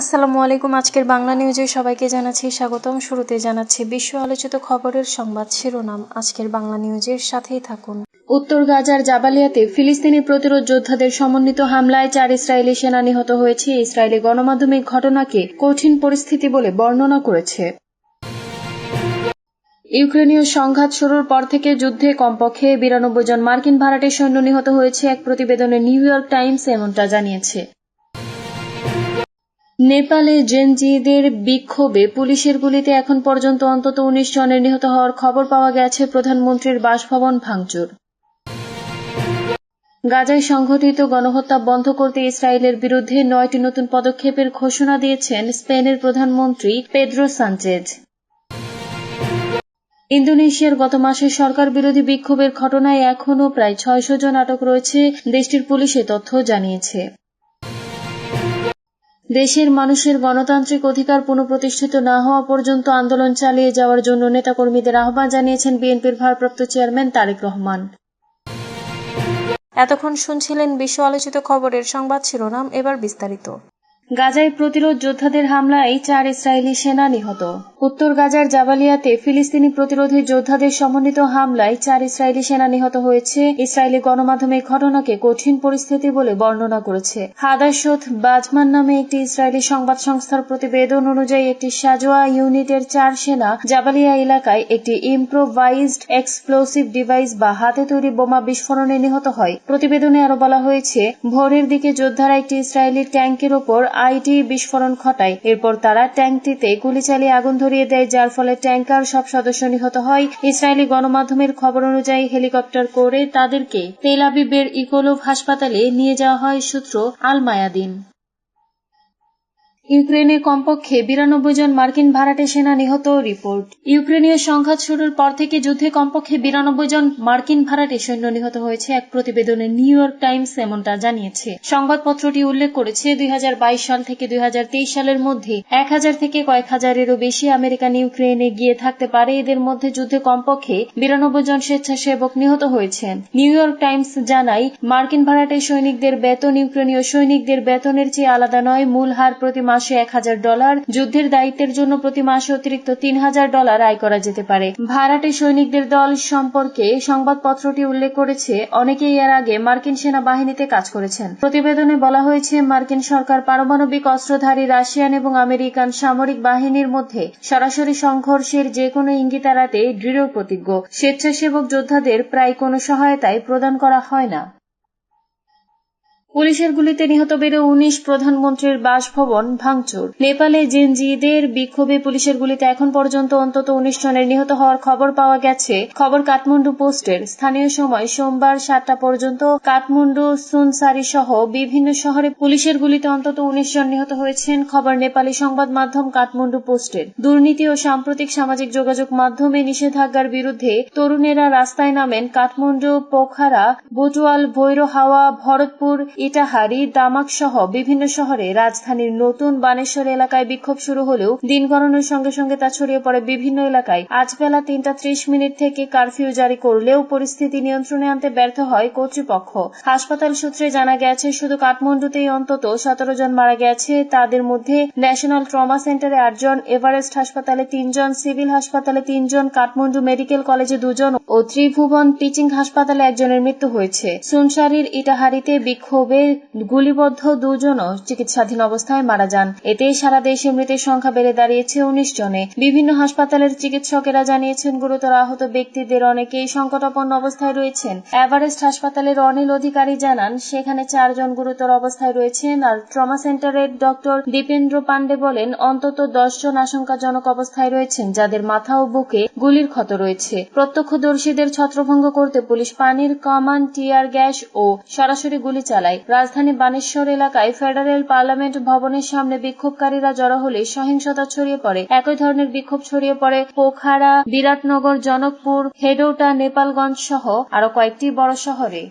আসসালামু আলাইকুম, আজকের বাংলা নিউজে সবাইকে জানাচ্ছি স্বাগতম। শুরুতে জানাচ্ছি বিশ্ব আলোচিত খবরের সংবাদ শিরোনাম। আজকের বাংলা নিউজের সাথেই থাকুন। উত্তর গাজার জাবালিয়াতে ফিলিস্তিনি প্রতিরোধ যোদ্ধাদের সমন্বিত হামলায় চার ইসরায়েলি সেনা নিহত হয়েছে। ইসরায়েলি গণমাধ্যমিক ঘটনাকে কঠিন পরিস্থিতি বলে বর্ণনা করেছে। ইউক্রেনীয় সংঘাত শুরুর পর থেকে যুদ্ধে কমপক্ষে বিরানব্বই জন মার্কিন ভাড়াটে সৈন্য নিহত হয়েছে। এক প্রতিবেদনে নিউ ইয়র্ক টাইমস এমনটা জানিয়েছে। নেপালে জেনজিদের বিক্ষোভে পুলিশের গুলিতে এখন পর্যন্ত অন্তত উনিশ জনের নিহত হওয়ার খবর পাওয়া গেছে প্রধানমন্ত্রীর বাসভবন ভাঙচুর। গাজায় সংঘটিত গণহত্যা বন্ধ করতে ইসরায়েলের বিরুদ্ধে নয়টি নতুন পদক্ষেপের ঘোষণা দিয়েছেন স্পেনের প্রধানমন্ত্রী পেদ্রো সানচেজ। ইন্দোনেশিয়ার গত মাসে সরকার বিরোধী বিক্ষোভের ঘটনায় এখনও প্রায় ছয়শো জন আটক রয়েছে, দেশটির পুলিশ তথ্য জানিয়েছে। দেশের মানুষের গণতান্ত্রিক অধিকার পুনঃপ্রতিষ্ঠিত না হওয়া পর্যন্ত আন্দোলন চালিয়ে যাওয়ার জন্য নেতাকর্মীদের আহ্বান জানিয়েছেন বিএনপির ভারপ্রাপ্ত চেয়ারম্যান তারেক রহমান। এতক্ষণ শুনছিলেন বিশ্ব আলোচিত খবরের সংবাদ শিরোনাম, এবার বিস্তারিত। গাজায় প্রতিরোধ যোদ্ধাদের হামলায় চার ইসরায়েলি সেনা নিহত। উত্তর গাজার জাবালিয়াতে ফিলিস্তিনি প্রতিরোধী যোদ্ধাদের সমন্বিত হামলায় চার ইসরায়েলি সেনা নিহত হয়েছে। ইসরায়েলি গণমাধ্যমে ঘটনাকে কঠিন পরিস্থিতি বলে বর্ণনা করেছে। হাদাসোথ বাজমান নামে একটি ইসরায়েলি সংবাদ সংস্থার প্রতিবেদন অনুযায়ী একটি সাজোয়া ইউনিটের চার সেনা জাবালিয়া এলাকায় একটি ইম্প্রোভাইজড এক্সপ্লোসিভ ডিভাইস বা হাতে তৈরি বোমা বিস্ফোরণে নিহত হয়। প্রতিবেদনে আরও বলা হয়েছে, ভোরের দিকে যোদ্ধারা একটি ইসরায়েলি ট্যাঙ্কের ওপর আইটি বিস্ফোরণ ঘটায়। এরপর তারা ট্যাঙ্কটিতে গুলি চালিয়ে আগুন ধরিয়ে দেয়, যার ফলে ট্যাঙ্কার সব সদস্য নিহত হয়। ইসরায়েলি গণমাধ্যমের খবর অনুযায়ী হেলিকপ্টার করে তাদেরকে তেল আবিবের ইকোলোভ হাসপাতালে নিয়ে যাওয়া হয় সূত্র আল মায়াদিন ইউক্রেনে কমপক্ষে বিরানব্বই জন মার্কিন ভাড়াটে সেনা নিহত রিপোর্ট। ইউক্রেনীয় সংঘাত শুরুর পর থেকে যুদ্ধে কমপক্ষে বিরানব্বই জন মার্কিন ভাড়াটে সৈন্য নিহত হয়েছে, এক প্রতিবেদনে নিউ ইয়র্ক টাইমস এমনটা জানিয়েছে। সংবাদপত্রটি উল্লেখ করেছে, দুই সাল থেকে দুই হাজার তেইশ সালের মধ্যে এক হাজার থেকে কয়েক হাজারেরও বেশি আমেরিকান ইউক্রেনে গিয়ে থাকতে পারে। এদের মধ্যে যুদ্ধে কমপক্ষে বিরানব্বই জন স্বেচ্ছাসেবক নিহত হয়েছেন। নিউ ইয়র্ক টাইমস জানায়, মার্কিন ভাড়াটে সৈনিকদের বেতন ইউক্রেনীয় সৈনিকদের বেতনের চেয়ে আলাদা নয়, মূল হার প্রতি মাসে এক হাজার ডলার, যুদ্ধের দায়িত্বের জন্য প্রতি মাসে অতিরিক্ত তিন হাজার ডলার আয় করা যেতে পারে। ভাড়াটে সৈনিকদের দল সম্পর্কে সংবাদপত্রটি উল্লেখ করেছে, অনেকেই এর আগে মার্কিন সেনাবাহিনীতে কাজ করেছেন। প্রতিবেদনে বলা হয়েছে, মার্কিন সরকার পারমাণবিক অস্ত্রধারী রাশিয়ান এবং আমেরিকান সামরিক বাহিনীর মধ্যে সরাসরি সংঘর্ষের যে কোনো ইঙ্গিত এড়াতে দৃঢ় প্রতিজ্ঞ। স্বেচ্ছাসেবক যোদ্ধাদের প্রায় কোনো সহায়তাই প্রদান করা হয় না। পুলিশের গুলিতে নিহত বেড়ে উনিশ প্রধানমন্ত্রীর বাসভবন ভাঙচুর। নেপালে জেনজিদের বিক্ষোভে পুলিশের গুলিতে এখন পর্যন্ত অন্তত উনিশ জনের নিহত হওয়ার খবর পাওয়া গেছে। খবর কাঠমান্ডু পোস্টের। স্থানীয় সময় সোমবার সাতটা পর্যন্ত কাঠমান্ডু, সুনসারি সহ বিভিন্ন শহরে পুলিশের গুলিতে অন্তত উনিশ জন নিহত হয়েছেন, খবর নেপালি সংবাদ মাধ্যম কাঠমান্ডু পোস্টের। দুর্নীতি ও সাম্প্রতিক সামাজিক যোগাযোগ মাধ্যমে নিষেধাজ্ঞার বিরুদ্ধে তরুণেরা রাস্তায় নামেন কাঠমান্ডু, পোখারা বুটওয়াল ভৈরহাওয়া, ভরতপুর ইটাহারি, দামাক সহ বিভিন্ন শহরে রাজধানীর নতুন বানেশ্বর এলাকায় বিক্ষোভ শুরু হলেও দিন গণনার সঙ্গে সঙ্গে তা ছড়িয়ে পড়ে বিভিন্ন এলাকায়। আজ বেলা তিনটা ত্রিশ মিনিট থেকে কারফিউ জারি করলেও পরিস্থিতি নিয়ন্ত্রণে আনতে ব্যর্থ হয় কর্তৃপক্ষ। হাসপাতাল সূত্রে জানা গেছে, শুধু কাঠমান্ডুতেই অন্তত সতেরো জন মারা গেছে। তাদের মধ্যে ন্যাশনাল ট্রমা সেন্টারে আটজন এভারেস্ট হাসপাতালে তিনজন সিভিল হাসপাতালে তিনজন কাঠমান্ডু মেডিকেল কলেজে দুজন ও ত্রিভুবন টিচিং হাসপাতালে একজনের মৃত্যু হয়েছে। সুনসারির ইটাহারিতে বিক্ষোভে গুলিবদ্ধ দুজনও চিকিৎসাধীন অবস্থায় মারা যান। এতে সারা দেশে মৃতের সংখ্যা বেড়ে দাঁড়িয়েছে উনিশ জনে। বিভিন্ন হাসপাতালের চিকিৎসকেরা জানিয়েছেন, গুরুতর আহত ব্যক্তিদের অনেকেই সংকটাপন্ন অবস্থায় রয়েছেন। এভারেস্ট হাসপাতালের অনিল অধিকারী জানান, সেখানে চারজন গুরুতর অবস্থায় রয়েছেন আর ট্রমা সেন্টারের ডক্টর দীপেন্দ্র পান্ডে বলেন, অন্তত জন আশঙ্কাজনক অবস্থায় রয়েছেন, যাদের মাথা ও বুকে গুলির ক্ষত রয়েছে। প্রত্যক্ষদর্শীদের ছত্রভঙ্গ করতে পুলিশ পানির কমান টিয়ার গ্যাস ও সরাসরি গুলি চালায়। রাজধানী বানেশ্বর এলাকায় ফেডারেল পার্লামেন্ট ভবনের সামনে বিক্ষোভকারীরা জড়ো হলে সহিংসতা ছড়িয়ে পড়ে। একই ধরনের বিক্ষোভ ছড়িয়ে পড়ে পোখারা, বিরাটনগর, জনকপুর, হেডৌটা, নেপালগঞ্জ সহ আরও কয়েকটি বড় শহরে।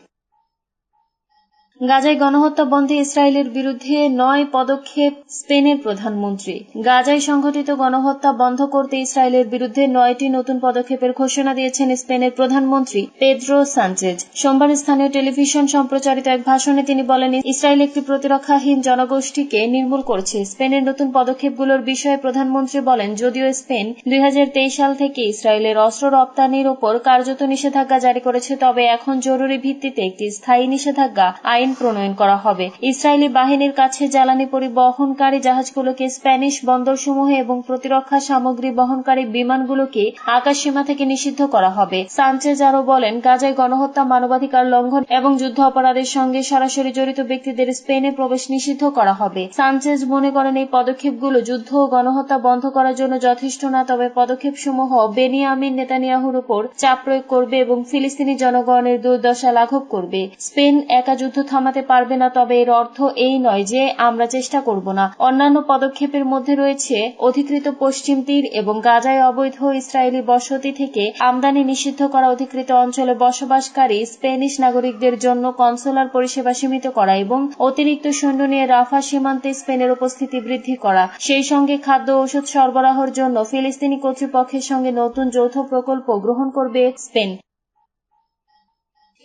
গাজায় গণহত্যা বন্ধে ইসরায়েলের বিরুদ্ধে নয় পদক্ষেপ স্পেনের প্রধানমন্ত্রী। গাজায় সংঘটিত গণহত্যা বন্ধ করতে ইসরায়েলের বিরুদ্ধে নয়টি নতুন পদক্ষেপের ঘোষণা দিয়েছেন স্পেনের প্রধানমন্ত্রী পেদ্রো সানচেজ। সোমবার স্থানীয় টেলিভিশন সম্প্রচারিত এক ভাষণে তিনি বলেন, ইসরায়েল একটি প্রতিরক্ষাহীন জনগোষ্ঠীকে নির্মূল করছে। স্পেনের নতুন পদক্ষেপগুলোর বিষয়ে প্রধানমন্ত্রী বলেন, যদিও স্পেন দুই হাজার তেইশ সাল থেকে ইসরায়েলের অস্ত্র রপ্তানির ওপর কার্যত নিষেধাজ্ঞা জারি করেছে, তবে এখন জরুরি ভিত্তিতে একটি স্থায়ী নিষেধাজ্ঞা আইন প্রণয়ন করা হবে। ইসরায়েলি বাহিনীর কাছে জ্বালানি পরিবহনকারী জাহাজগুলোকে স্প্যানিশ বন্দরসমূহে এবং প্রতিরক্ষা সামগ্রী বহনকারী বিমানগুলোকে আকাশসীমা থেকে নিষিদ্ধ করা হবে। সানচেজ আরও বলেন, গাজায় গণহত্যা, মানবাধিকার লঙ্ঘন এবং যুদ্ধ অপরাধের সঙ্গে সরাসরি জড়িত ব্যক্তিদের স্পেনে প্রবেশ নিষিদ্ধ করা হবে। সানচেজ মনে করেন, এই পদক্ষেপগুলো যুদ্ধ ও গণহত্যা বন্ধ করার জন্য যথেষ্ট না, তবে পদক্ষেপসমূহ বেনিয়ামিন নেতানিয়াহুর উপর চাপ প্রয়োগ করবে এবং ফিলিস্তিনি জনগণের দুর্দশা লাঘব করবে। স্পেন একা যুদ্ধ থামাতে পারবে না, তবে এর অর্থ এই নয় যে আমরা চেষ্টা করব না। অন্যান্য পদক্ষেপের মধ্যে রয়েছে অধিকৃত পশ্চিম তীর এবং গাজায় অবৈধ ইসরায়েলি বসতি থেকে আমদানি নিষিদ্ধ করা অধিকৃত অঞ্চলে বসবাসকারী স্পেনিশ নাগরিকদের জন্য কনসোলার পরিষেবা সীমিত করা এবং অতিরিক্ত সৈন্য নিয়ে রাফা সীমান্তে স্পেনের উপস্থিতি বৃদ্ধি করা। সেই সঙ্গে খাদ্য ঔষধ সরবরাহের জন্য ফিলিস্তিনি কর্তৃপক্ষের সঙ্গে নতুন যৌথ প্রকল্প গ্রহণ করবে স্পেন।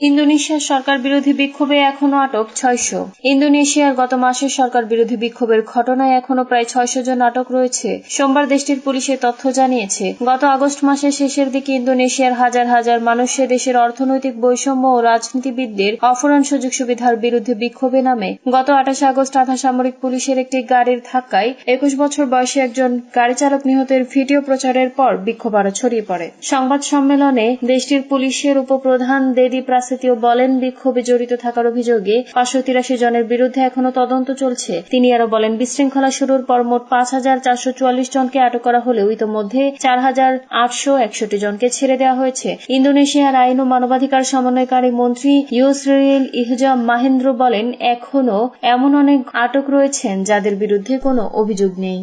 ইন্দোনেশিয়ার সরকার বিরোধী বিক্ষোভে এখনও আটক ছয়শো। ইন্দোনেশিয়ার গত মাসের সরকার বিরোধী বিক্ষোভের ঘটনায় এখনও প্রায় ছয়শো জন আটক রয়েছে। সোমবার দেশটির পুলিশের তথ্য জানিয়েছে, গত আগস্ট মাসের শেষের দিকে ইন্দোনেশিয়ার হাজার হাজার মানুষ দেশের অর্থনৈতিক বৈষম্য ও রাজনীতিবিদদের অফুরান সুযোগ সুবিধার বিরুদ্ধে বিক্ষোভে নামে। গত আঠাশে আগস্ট আধা সামরিক পুলিশের একটি গাড়ির ধাক্কায় একুশ বছর বয়সী একজন গাড়ি চালক নিহতের ভিডিও প্রচারের পর বিক্ষোভ আরও ছড়িয়ে পড়ে। সংবাদ সম্মেলনে দেশটির পুলিশের উপপ্রধান দেদি প্রাসেতীয় বলেন, বিক্ষোভে জড়িত থাকার অভিযোগে পাঁচশো তিরাশি জনের বিরুদ্ধে এখনও তদন্ত চলছে। তিনি আরও বলেন, বিশৃঙ্খলা শুরুর পর মোট পাঁচ হাজার চারশো চুয়াল্লিশ জনকে আটক করা হলেও ইতোমধ্যে চার হাজার আটশো একষট্টি জনকে ছেড়ে দেওয়া হয়েছে। ইন্দোনেশিয়ার আইন ও মানবাধিকার সমন্বয়কারী মন্ত্রী ইউসরিল ইহজা মাহেন্দ্র বলেন এখনও এমন অনেক আটক রয়েছেন যাদের বিরুদ্ধে কোনো অভিযোগ নেই।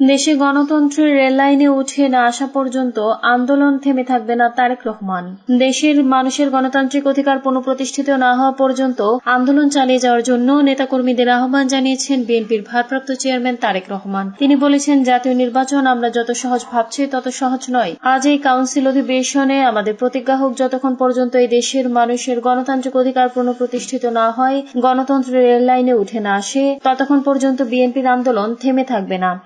দেশে গণতন্ত্রের রেললাইনে উঠে না আসা পর্যন্ত আন্দোলন থেমে থাকবে না তারেক রহমান। দেশের মানুষের গণতান্ত্রিক অধিকার পুনঃপ্রতিষ্ঠিত না হওয়া পর্যন্ত আন্দোলন চালিয়ে যাওয়ার জন্য নেতাকর্মীদের আহ্বান জানিয়েছেন বিএনপির ভারপ্রাপ্ত চেয়ারম্যান তারেক রহমান। তিনি বলেছেন, জাতীয় নির্বাচন আমরা যত সহজ ভাবছি, তত সহজ নয়। আজ এই কাউন্সিল অধিবেশনে আমাদের প্রতিজ্ঞা হোক, যতক্ষণ পর্যন্ত এই দেশের মানুষের গণতান্ত্রিক অধিকার পুনঃপ্রতিষ্ঠিত না হয়, গণতন্ত্রের রেললাইনে উঠে না আসে, ততক্ষণ পর্যন্ত বিএনপির আন্দোলন থেমে থাকবে না।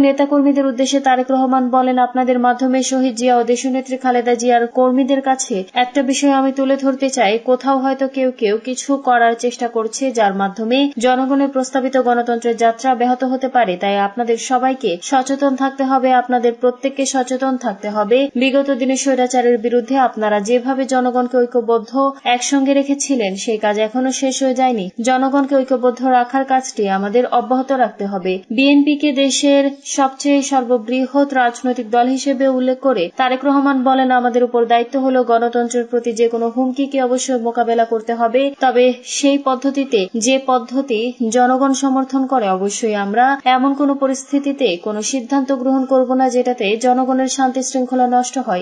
দলীয় নেতাকর্মীদের উদ্দেশ্যে তারেক রহমান বলেন, আপনাদের মাধ্যমে শহীদ জিয়া ও দেশনেত্রী খালেদা জিয়ার কর্মীদের কাছে একটা বিষয় আমি তুলে ধরতে চাই। কোথাও হয়তো কেউ কেউ কিছু করার চেষ্টা করছে, যার মাধ্যমে জনগণের প্রস্তাবিত গণতন্ত্রের যাত্রা ব্যাহত হতে পারে। তাই আপনাদের সবাইকে সচেতন থাকতে হবে, আপনাদের প্রত্যেককে সচেতন থাকতে হবে। বিগত দিনে স্বৈরাচারের বিরুদ্ধে আপনারা যেভাবে জনগণকে ঐক্যবদ্ধ একসঙ্গে রেখেছিলেন, সেই কাজ এখনও শেষ হয়ে যায়নি। জনগণকে ঐক্যবদ্ধ রাখার কাজটি আমাদের অব্যাহত রাখতে হবে। বিএনপিকে দেশের সবচেয়ে সর্ববৃহৎ রাজনৈতিক দল হিসেবে উল্লেখ করে তারেক রহমান বলেন, আমাদের উপর দায়িত্ব হল গণতন্ত্রের প্রতি যে কোনো হুমকিকে অবশ্যই মোকাবেলা করতে হবে। তবে সেই পদ্ধতিতে যে পদ্ধতি জনগণ সমর্থন করে, অবশ্যই আমরা এমন কোনো পরিস্থিতিতে কোনো সিদ্ধান্ত গ্রহণ করব না যেটাতে জনগণের শান্তি শৃঙ্খলা নষ্ট হয়।